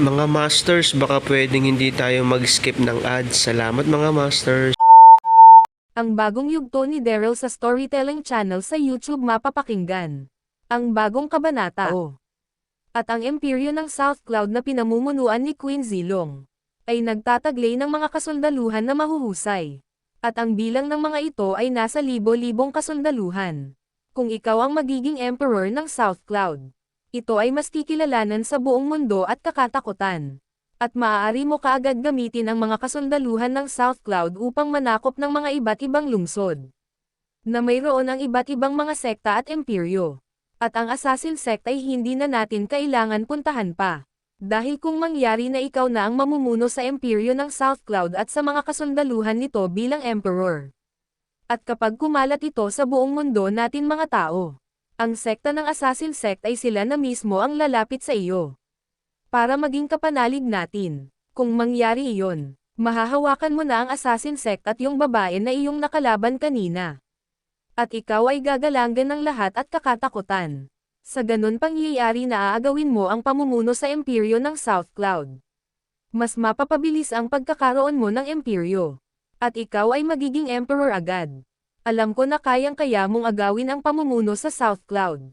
Mga Masters, baka pwedeng hindi tayo mag-skip ng ads. Salamat mga Masters. Ang bagong yugto ni Daryl sa Storytelling Channel sa YouTube mapapakinggan. Ang bagong kabanata o. At ang imperyo ng South Cloud na pinamumunuan ni Queen Zilong ay nagtataglay ng mga kasundaluhan na mahuhusay. At ang bilang ng mga ito ay nasa libo-libong kasundaluhan. Kung ikaw ang magiging emperor ng South Cloud, ito ay mas kikilalanan sa buong mundo at kakatakutan at maaari mo kaagad gamitin ang mga kasundaluhan ng South Cloud upang manakop ng mga iba't ibang lungsod. Na mayroon ang iba't ibang mga sekta at imperyo. At ang assassin sect ay hindi na natin kailangan puntahan pa. Dahil kung mangyari na ikaw na ang mamumuno sa imperyo ng South Cloud at sa mga kasundaluhan nito bilang emperor. At kapag kumalat ito sa buong mundo natin mga tao, ang sekta ng assassin sect ay sila na mismo ang lalapit sa iyo para maging kapanalig natin. Kung mangyari iyon, mahahawakan mo na ang assassin sect at yung babae na iyong nakalaban kanina. At ikaw ay gagalanggan ng lahat at kakatakutan. Sa ganun pangyayari na aagawin mo ang pamumuno sa imperyo ng South Cloud. Mas mapapabilis ang pagkakaroon mo ng imperyo. At ikaw ay magiging emperor agad. Alam ko na kayang-kaya mong agawin ang pamumuno sa South Cloud.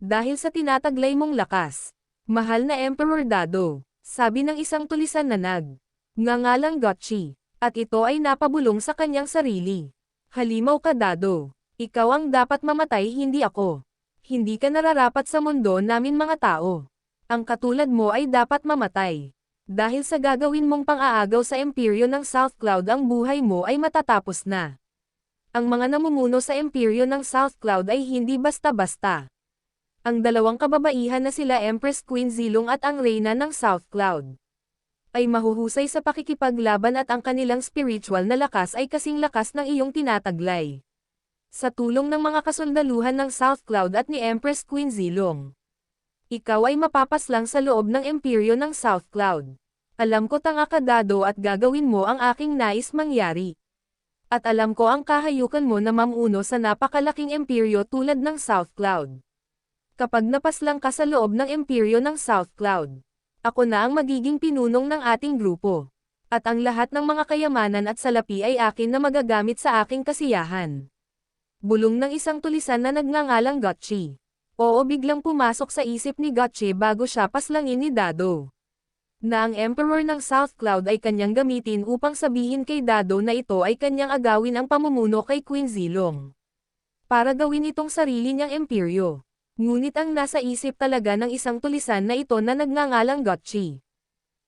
Dahil sa tinataglay mong lakas, Mahal na Emperor Dado, sabi ng isang tulisan na nag. Ngangalang Gotchi, at ito ay napabulong sa kanyang sarili. Halimaw ka Dado, ikaw ang dapat mamatay hindi ako. Hindi ka nararapat sa mundo namin mga tao. Ang katulad mo ay dapat mamatay. Dahil sa gagawin mong pang-aagaw sa imperyo ng South Cloud ang buhay mo ay matatapos na. Ang mga namumuno sa imperyo ng South Cloud ay hindi basta-basta ang dalawang kababaihan na sila Empress Queen Zilong at ang Reyna ng South Cloud. Ay mahuhusay sa pakikipaglaban at ang kanilang spiritual na lakas ay kasing lakas ng iyong tinataglay. Sa tulong ng mga kasundaluhan ng South Cloud at ni Empress Queen Zilong. Ikaw ay mapapaslang sa loob ng imperyo ng South Cloud. Alam ko tanga ka dado at gagawin mo ang aking nais mangyari. At alam ko ang kahayukan mo na mamuno sa napakalaking imperyo tulad ng South Cloud kapag napaslang ka sa loob ng imperyo ng South Cloud. Ako na ang magiging pinunong ng ating grupo. At ang lahat ng mga kayamanan at salapi ay akin na magagamit sa aking kasiyahan. Bulong ng isang tulisan na nagngangalang Gotchi. Oo biglang pumasok sa isip ni Gotchi bago siya paslangin ni Dado. Na ang Emperor ng South Cloud ay kanyang gamitin upang sabihin kay Dado na ito ay kanyang agawin ang pamumuno kay Queen Zilong. Para gawin itong sarili niyang imperyo. Ngunit ang nasa isip talaga ng isang tulisan na ito na nagngangalang Gotchi.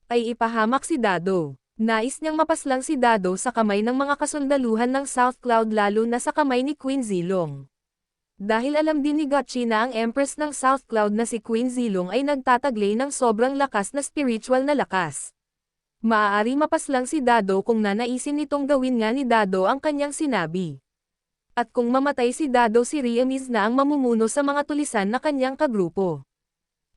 Ay ipahamak si Dado. Nais niyang mapaslang si Dado sa kamay ng mga kasundaluhan ng South Cloud lalo na sa kamay ni Queen Zilong. Dahil alam din ni Gotchi na ang Empress ng South Cloud na si Queen Zilong ay nagtataglay ng sobrang lakas na spiritual na lakas. Maaari mapaslang si Dado kung nanaisin nitong gawin nga ni Dado ang kanyang sinabi. At kung mamatay si Dado si Riamiz na ang mamumuno sa mga tulisan na kanyang kagrupo.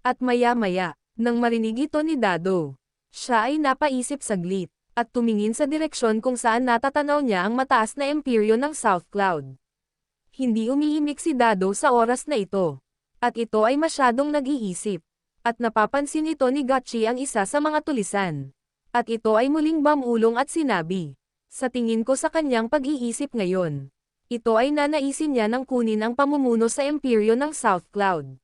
At maya-maya, nang marinig ito ni Dado, siya ay napaisip saglit, at tumingin sa direksyon kung saan natatanaw niya ang mataas na imperyo ng South Cloud. Hindi umiimik si Dado sa oras na ito. At ito ay masyadong nag-iisip. At napapansin ito ni Gotchi ang isa sa mga tulisan. At ito ay muling bamulong at sinabi. Sa tingin ko sa kanyang pag-iisip ngayon, ito ay nanaisin niya ng kunin ang pamumuno sa imperyo ng South Cloud.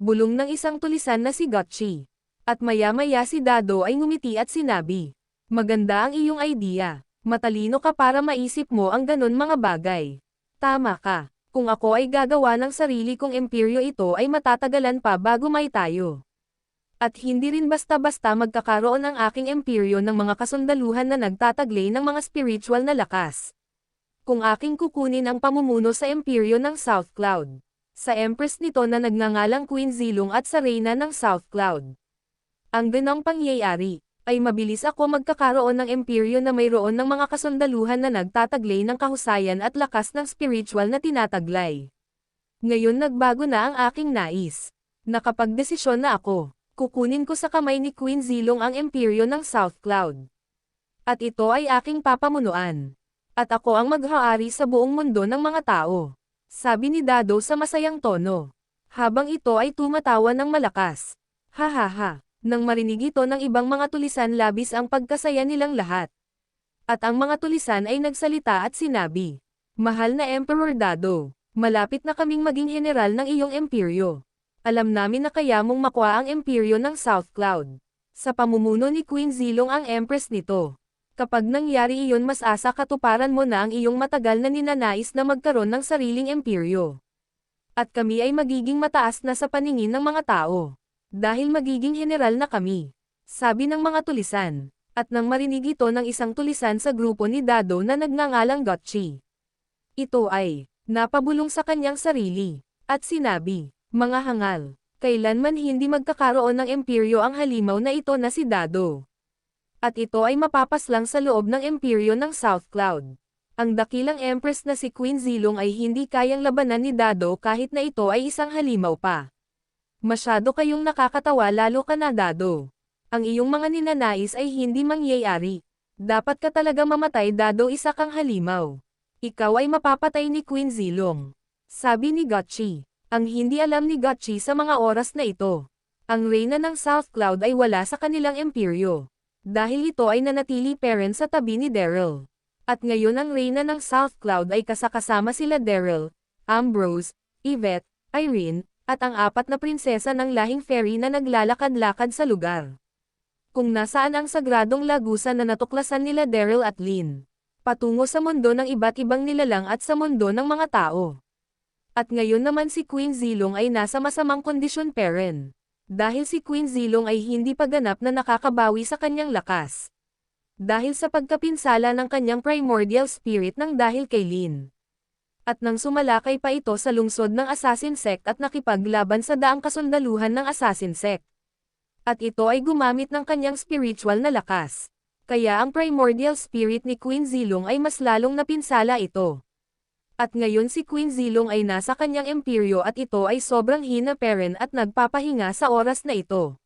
Bulong ng isang tulisan na si Gotchi. At maya-maya si Dado ay ngumiti at sinabi, Maganda ang iyong idea. Matalino ka para maisip mo ang ganun mga bagay. Tama ka. Kung ako ay gagawa ng sarili kong imperyo ito ay matatagalan pa bago may tayo. At hindi rin basta-basta magkakaroon ang aking imperyo ng mga kasundaluhan na nagtataglay ng mga spiritual na lakas. Kung aking kukunin ang pamumuno sa imperyo ng South Cloud. Sa empress nito na nagngangalang Queen Zilong at sa reyna ng South Cloud. Ang ganong pangyayari, ay mabilis ako magkakaroon ng imperyo na mayroon ng mga kasundaluhan na nagtataglay ng kahusayan at lakas ng spiritual na tinataglay. Ngayon nagbago na ang aking nais. Nakapagdesisyon na ako, kukunin ko sa kamay ni Queen Zilong ang imperyo ng South Cloud. At ito ay aking papamunuan. At ako ang maghaari sa buong mundo ng mga tao. Sabi ni Dado sa masayang tono. Habang ito ay tumatawa ng malakas. Ha ha ha. Nang marinig ito ng ibang mga tulisan labis ang pagkasaya nilang lahat. At ang mga tulisan ay nagsalita at sinabi, Mahal na Emperor Dado, malapit na kaming maging general ng iyong imperyo. Alam namin na kaya mong makuha ang imperyo ng South Cloud. Sa pamumuno ni Queen Zilong ang empress nito. Kapag nangyari iyon mas asa katuparan mo na ang iyong matagal na ninanais na magkaroon ng sariling imperyo. At kami ay magiging mataas na sa paningin ng mga tao. Dahil magiging general na kami. Sabi ng mga tulisan. At nang marinig ito ng isang tulisan sa grupo ni Dado na nagngangalang Gotchi. Ito ay, napabulong sa kanyang sarili. At sinabi, mga hangal, kailanman hindi magkakaroon ng imperyo ang halimaw na ito na si Dado. At ito ay mapapaslang sa loob ng imperyo ng South Cloud. Ang dakilang empress na si Queen Zilong ay hindi kayang labanan ni Dado kahit na ito ay isang halimaw pa. Masyado kayong nakakatawa lalo ka na Dado. Ang iyong mga ninanais ay hindi mangyayari. Dapat ka talaga mamatay Dado isa kang halimaw. Ikaw ay mapapatay ni Queen Zilong. Sabi ni Gotchi. Ang hindi alam ni Gotchi sa mga oras na ito. Ang reyna ng South Cloud ay wala sa kanilang imperyo. Dahil ito ay nanatili parent sa tabi ni Daryl. At ngayon ang reyna ng South Cloud ay kasakasama sila Daryl, Ambrose, Yvette, Irene, at ang apat na prinsesa ng lahing fairy na naglalakad-lakad sa lugar. Kung nasaan ang sagradong lagusan na natuklasan nila Daryl at Lynn. Patungo sa mundo ng iba't ibang nilalang at sa mundo ng mga tao. At ngayon naman si Queen Zilong ay nasa masamang kondisyon peren. Dahil si Queen Zilong ay hindi pa ganap na nakakabawi sa kanyang lakas. Dahil sa pagkapinsala ng kanyang primordial spirit ng dahil kay Lin. At nang sumalakay pa ito sa lungsod ng Assassin Sect at nakipaglaban sa daang kasundaluhan ng Assassin Sect. At ito ay gumamit ng kanyang spiritual na lakas. Kaya ang primordial spirit ni Queen Zilong ay mas lalong napinsala ito. At ngayon si Queen Zilong ay nasa kanyang imperyo at ito ay sobrang hina peren at nagpapahinga sa oras na ito.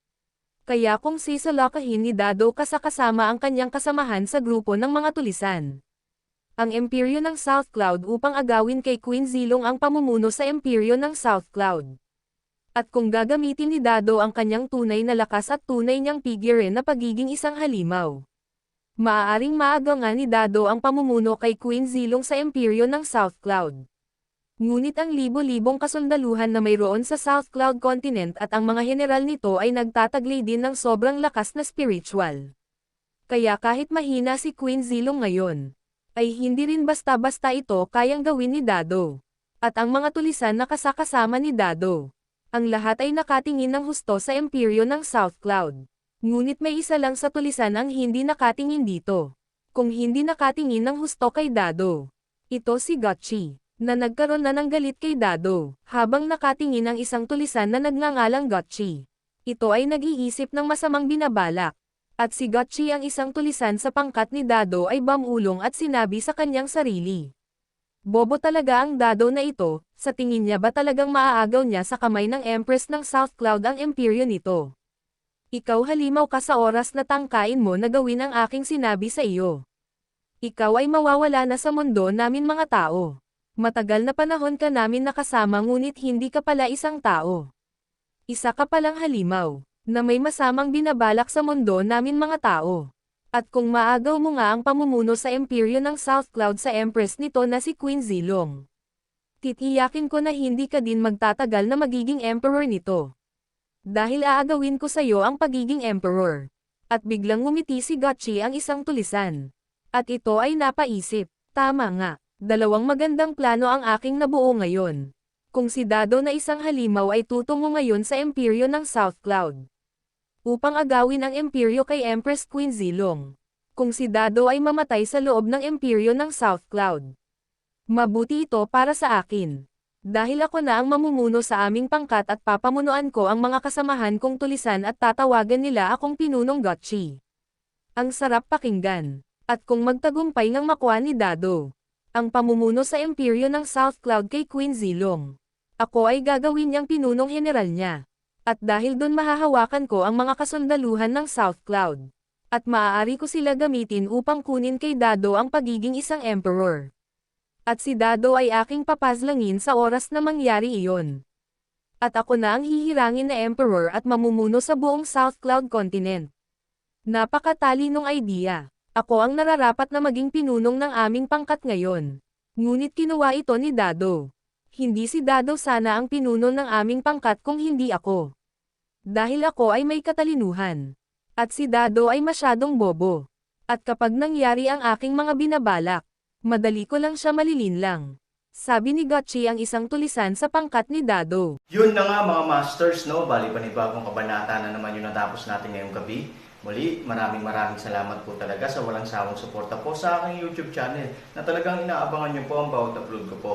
Kaya kung sisalakahin ni Dado kasakasama ang kanyang kasamahan sa grupo ng mga tulisan. Ang imperyo ng South Cloud upang agawin kay Queen Zilong ang pamumuno sa imperyo ng South Cloud. At kung gagamitin ni Dado ang kanyang tunay na lakas at tunay niyang pigire na pagiging isang halimaw. Maaaring maagangan ni Dado ang pamumuno kay Queen Zilong sa imperyo ng South Cloud. Ngunit ang libo-libong kasundaluhan na mayroon sa South Cloud Continent at ang mga general nito ay nagtataglay din ng sobrang lakas na spiritual. Kaya kahit mahina si Queen Zilong ngayon, ay hindi rin basta-basta ito kayang gawin ni Dado. At ang mga tulisan na kasakasama ni Dado. Ang lahat ay nakatingin ng husto sa imperyo ng South Cloud. Ngunit may isa lang sa tulisan ang hindi nakatingin dito. Kung hindi nakatingin ng husto kay Dado. Ito si Gotchi, na nagkaroon na ng galit kay Dado, habang nakatingin ang isang tulisan na nagngangalang Gotchi. Ito ay nag-iisip ng masamang binabalak. At si Gotchi ang isang tulisan sa pangkat ni Dado ay bamulong at sinabi sa kanyang sarili. Bobo talaga ang Dado na ito, sa tingin niya ba talagang maaagaw niya sa kamay ng Empress ng South Cloud ang imperyo nito? Ikaw halimaw ka sa oras na tangkain mo na gawin ang aking sinabi sa iyo. Ikaw ay mawawala na sa mundo namin mga tao. Matagal na panahon ka namin nakasama ngunit hindi ka pala isang tao. Isa ka palang halimaw, na may masamang binabalak sa mundo namin mga tao. At kung maagaw mo nga ang pamumuno sa imperyo ng South Cloud sa Empress nito na si Queen Zilong. Titiyakin ko na hindi ka din magtatagal na magiging emperor nito. Dahil aagawin ko sa'yo ang pagiging emperor. At biglang ngumiti si Gotchi ang isang tulisan. At ito ay napaisip, tama nga, dalawang magandang plano ang aking nabuo ngayon. Kung si Dado na isang halimaw ay tutungo ngayon sa imperyo ng South Cloud. Upang agawin ang imperyo kay Empress Queen Zilong. Kung si Dado ay mamatay sa loob ng imperyo ng South Cloud. Mabuti ito para sa akin. Dahil ako na ang mamumuno sa aming pangkat at papamunuan ko ang mga kasamahan kong tulisan at tatawagan nila akong pinunong Gotchi. Ang sarap pakinggan. At kung magtagumpay ng makuha ni Dado, ang pamumuno sa imperyo ng South Cloud kay Queen Zilong. Ako ay gagawin niyang pinunong general niya. At dahil doon mahahawakan ko ang mga kasundaluhan ng South Cloud. At maaari ko sila gamitin upang kunin kay Dado ang pagiging isang emperor. At si Dado ay aking papazlangin sa oras na mangyari iyon. At ako na ang hihirangin na emperor at mamumuno sa buong South Cloud continent. Napakatalinong idea. Ako ang nararapat na maging pinunong ng aming pangkat ngayon. Ngunit kinuha ito ni Dado. Hindi si Dado sana ang pinuno ng aming pangkat kung hindi ako. Dahil ako ay may katalinuhan. At si Dado ay masyadong bobo. At kapag nangyari ang aking mga binabalak, madali ko lang siya malilinlang. Sabi ni Gotchi ang isang tulisan sa pangkat ni Dado. Yun na nga mga masters, no? Bali panibagong kabanata na naman yung natapos natin ngayong gabi. Muli, maraming maraming salamat po talaga sa walang sawang suporta po sa aking YouTube channel na talagang inaabangan niyo po ang bawat upload ko po.